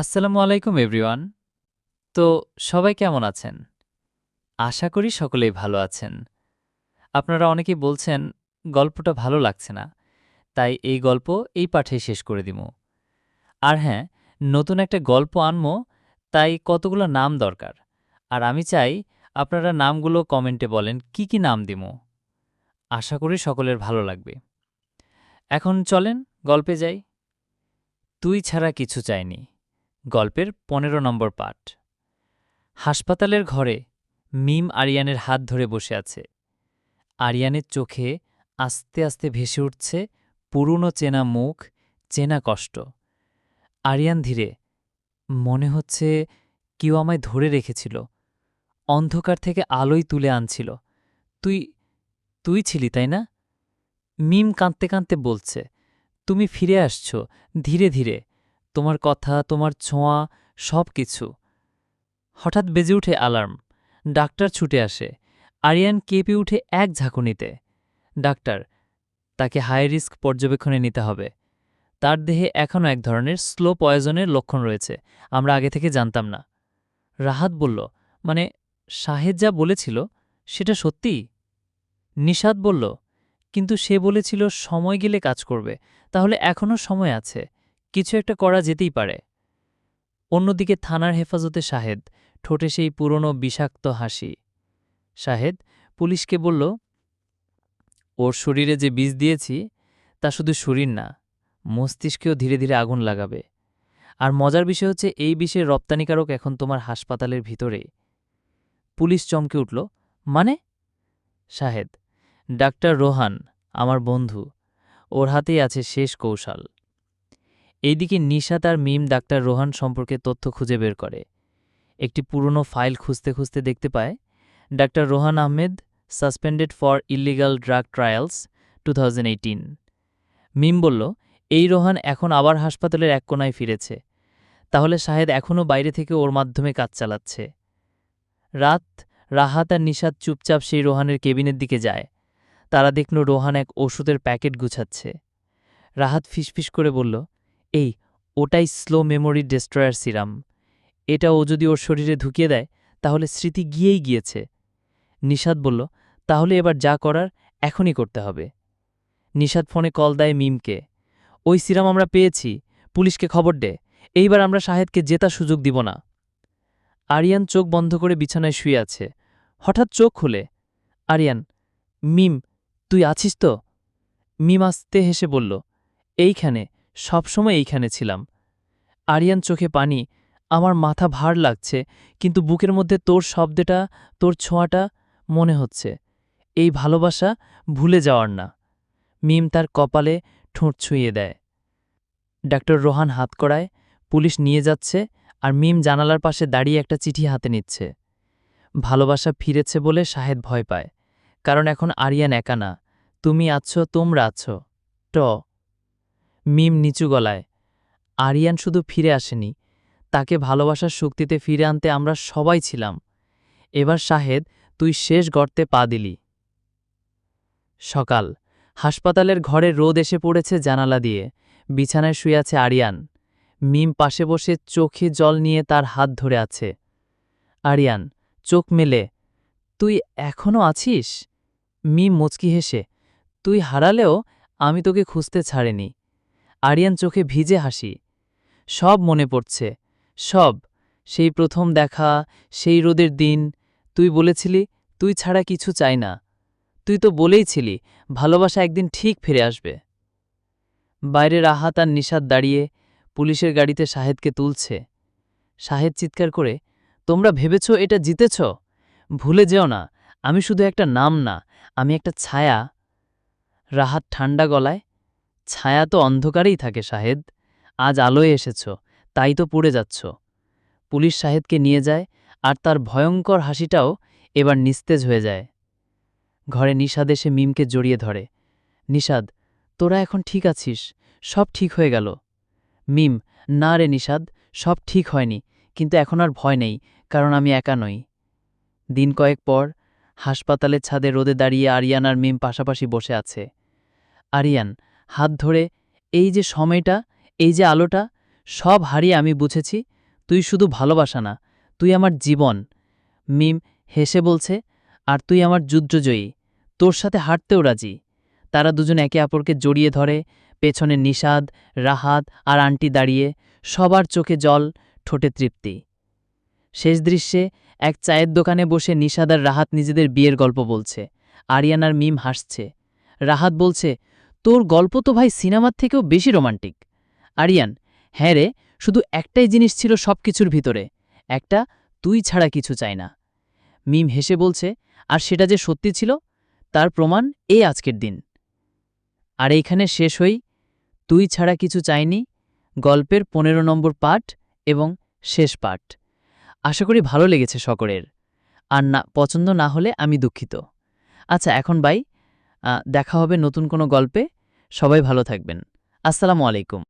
আসসালামু আলাইকুম, এভরিওয়ান। তো, সবাই কেমন আছেন? আশা করি সকলেই ভালো আছেন। আপনারা অনেকেই বলছেন, গল্পটা ভালো লাগছে না। তাই এই গল্প এই পাঠেই শেষ করে দিব আর হ্যাঁ নতুন একটা গল্প আনমো, তাই কতগুলো নাম দরকার। আর আমি চাই, আপনারা নামগুলো কমেন্টে বলেন, কি কি নাম দিব আশা করি সকলের ভালো লাগবে। এখন চলেন, গল্পে যাই। তুই ছাড়া কিছু চাইনি। গল্পের পনেরো নম্বর পাঠ। হাসপাতালের ঘরে মিম আরিয়ানের হাত ধরে বসে আছে। আরিয়ানের চোখে আস্তে আস্তে ভেসে উঠছে পুরনো চেনা মুখ, চেনা কষ্ট। আরিয়ান ধীরে, মনে হচ্ছে কেউ আমায় ধরে রেখেছিল। অন্ধকার থেকে আলোই তুলে আনছিল। তুই তুই ছিলি, তাই না? মিম কাঁদতে কাঁদতে বলছে, তুমি ফিরে আসছ, ধীরে ধীরে। তোমার কথা, তোমার ছোঁয়া সব কিছু হঠাৎ বেজে উঠে অ্যালার্ম ডাক্তার ছুটে আসে। আরিয়ান কেঁপে উঠে এক ঝাঁকুনিতে। ডাক্তার, তাকে হাই রিস্ক পর্যবেক্ষণে নিতে হবে। তার দেহে এখনও এক ধরনের স্লো পয়জনের লক্ষণ রয়েছে। আমরা আগে থেকে জানতাম না। রাহাত বলল মানে শাহেদ যা বলেছিল, সেটা সত্যি নিষাদ বলল, কিন্তু সে বলেছিল সময় গেলে কাজ করবে। তাহলে এখনও সময় আছে। কিছু একটা করা যেতেই পারে। অন্যদিকে থানার হেফাজতে শাহেদ, ঠোঁটে সেই পুরনো বিষাক্ত হাসি। শাহেদ পুলিশকে বলল, ওর শরীরে যে বীজ দিয়েছি, তা শুধু শরীর না, মস্তিষ্কেও ধীরে ধীরে আগুন লাগাবে। আর মজার বিষয় হচ্ছে, এই বিষের রপ্তানিকারক এখন তোমার হাসপাতালের ভিতরে। পুলিশ চমকে উঠল মানে? শাহেদ, ডাক্তার রোহান, আমার বন্ধু। ওর হাতেই আছে শেষ কৌশল। এইদিকে নিশাত আর মিম ডাক্তার রোহান সম্পর্কে তথ্য খুঁজে বের করে। একটি পুরনো ফাইল খুঁজতে খুঁজতে দেখতে পায়, doctor Rohan Ahmed, suspended for illegal drug trials, two Mim বলল, এই রোহান এখন আবার হাসপাতালের এক কোনায় ফিরেছে। তাহলে শাহেদ এখনও বাইরে থেকে ওর মাধ্যমে কাজ চালাচ্ছে। রাত, রাহাত আর নিশাদ চুপচাপ সেই রোহানের কেবিনের দিকে যায়। তারা দেখল রোহান এক ওষুধের প্যাকেট গুছাচ্ছে। রাহাত ফিসফিস করে বলল এই, ওটাই স্লো মেমোরি ডেস্ট্রয়ার সিরাম এটা ও যদি ওর শরীরে ঢুকিয়ে দেয়, তাহলে স্মৃতি গিয়েই গিয়েছে। নিষাদ বলল, তাহলে এবার যা করার এখনই করতে হবে। নিষাদ ফোনে কল দেয় মিমকে। ওই সিরাম আমরা পেয়েছি, পুলিশকে খবর দে। এইবার আমরা শাহেদকে জেতার সুযোগ দিব না। আরিয়ান চোখ বন্ধ করে বিছানায় শুয়ে আছে। হঠাৎ চোখ খুলে। আরিয়ান, মিম, তুই আছিস তো? মিম আসতে হেসে বলল, এইখানে। সবসময় এইখানে ছিলাম। আরিয়ান চোখে পানি, আমার মাথা ভার লাগছে, কিন্তু বুকের মধ্যে তোর শব্দটা, তোর ছোঁয়াটা মনে হচ্ছে। এই ভালোবাসা ভুলে যাওয়ার না। মিম তার কপালে ঠোঁট ছুঁয়ে দেয়। ডাক্তার রোহান হাত করায়, পুলিশ নিয়ে যাচ্ছে আর মিম জানালার পাশে দাঁড়িয়ে একটা চিঠি হাতে নিচ্ছে। ভালোবাসা ফিরেছে বলে শাহেদ ভয় পায়, কারণ এখন আরিয়ান একা না। তুমি আছো, তোমরা আছো। ট মিম নিচু গলায়, আরিয়ান শুধু ফিরে আসেনি, তাকে ভালোবাসার শক্তিতে ফিরে আনতে আমরা সবাই ছিলাম। এবার শাহেদ, তুই শেষ গর্তে পা দিলি। সকাল, হাসপাতালের ঘরে রোদ এসে পড়েছে জানালা দিয়ে, বিছানায় শুয়ে আছে আরিয়ান। মিম পাশে বসে চোখে জল নিয়ে তার হাত ধরে আছে। আরিয়ান, চোখ মেলে, তুই এখনও আছিস? মিম মুচকি হেসে, তুই হারালেও আমি তোকে খুঁজতে ছাড়েনি। আরিয়ান চোখে ভিজে হাসি। সব মনে পড়ছে। সব। সেই প্রথম দেখা, সেই রোদের দিন। তুই বলেছিলি, তুই ছাড়া কিছু চাই না। তুই তো বলেইছিলি ভালোবাসা একদিন ঠিক ফিরে আসবে। বাইরে রাহাত আর নিষাদ দাঁড়িয়ে পুলিশের গাড়িতে শাহেদকে তুলছে। শাহেদ চিৎকার করে, তোমরা ভেবেছ এটা জিতেছ? ভুলে যেও না, আমি শুধু একটা নাম না, আমি একটা ছায়া। রাহাত ঠান্ডা গলায় ছায়া তো অন্ধকারেই থাকে শাহেদ আজ আলোয় এসেছ, তাই তো পুড়ে যাচ্ছ। পুলিশ শাহেদকে নিয়ে যায়, আর তার ভয়ঙ্কর হাসিটাও এবার নিস্তেজ হয়ে যায়। ঘরে নিষাদ এসে মিমকে জড়িয়ে ধরে। নিষাদ, তোরা এখন ঠিক আছিস? সব ঠিক হয়ে গেল? মিম, না রে নিষাদ, সব ঠিক হয়নি, কিন্তু এখন আর ভয় নেই, কারণ আমি একা নই। দিন কয়েক পর, হাসপাতালের ছাদে রোদে দাঁড়িয়ে আরিয়ান আর মিম পাশাপাশি বসে আছে। আরিয়ান হাত ধরে, এই যে সময়টা, এই যে আলোটা, সব হারিয়ে আমি বুঝেছি, তুই শুধু ভালোবাসা না, তুই আমার জীবন। মিম হেসে বলছে, আর তুই আমার যুদ্ধজয়ী, তোর সাথে হাঁটতেও রাজি। তারা দুজন একে অপরকে জড়িয়ে ধরে, পেছনে নিষাদ, রাহাত আর আন্টি দাঁড়িয়ে, সবার চোখে জল, ঠোঁটে তৃপ্তি। শেষ দৃশ্যে এক চায়ের দোকানে বসে নিষাদ আর রাহাত নিজেদের বিয়ের গল্প বলছে। আরিয়ান আর মিম হাসছে। রাহাত বলছে তোর গল্প তো ভাই সিনেমার থেকেও বেশি রোমান্টিক। আরিয়ান হ্যাঁ রে, শুধু একটাই জিনিস ছিল সব কিছুর ভিতরে, একটা তুই ছাড়া কিছু চাই না। মিম হেসে বলছে, আর সেটা যে সত্যি ছিল, তার প্রমাণ এই আজকের দিন। আর এইখানে শেষ হই, তুই ছাড়া কিছু চাইনি, গল্পের পনেরো নম্বর পাঠ এবং শেষ পাঠ। আশা করি ভালো লেগেছে সকলের। আর না, পছন্দ না হলে আমি দুঃখিত। আচ্ছা এখন বাই দেখা হবে নতুন কোনো গল্পে। সবাই ভালো থাকবেন। আসসালামু আলাইকুম।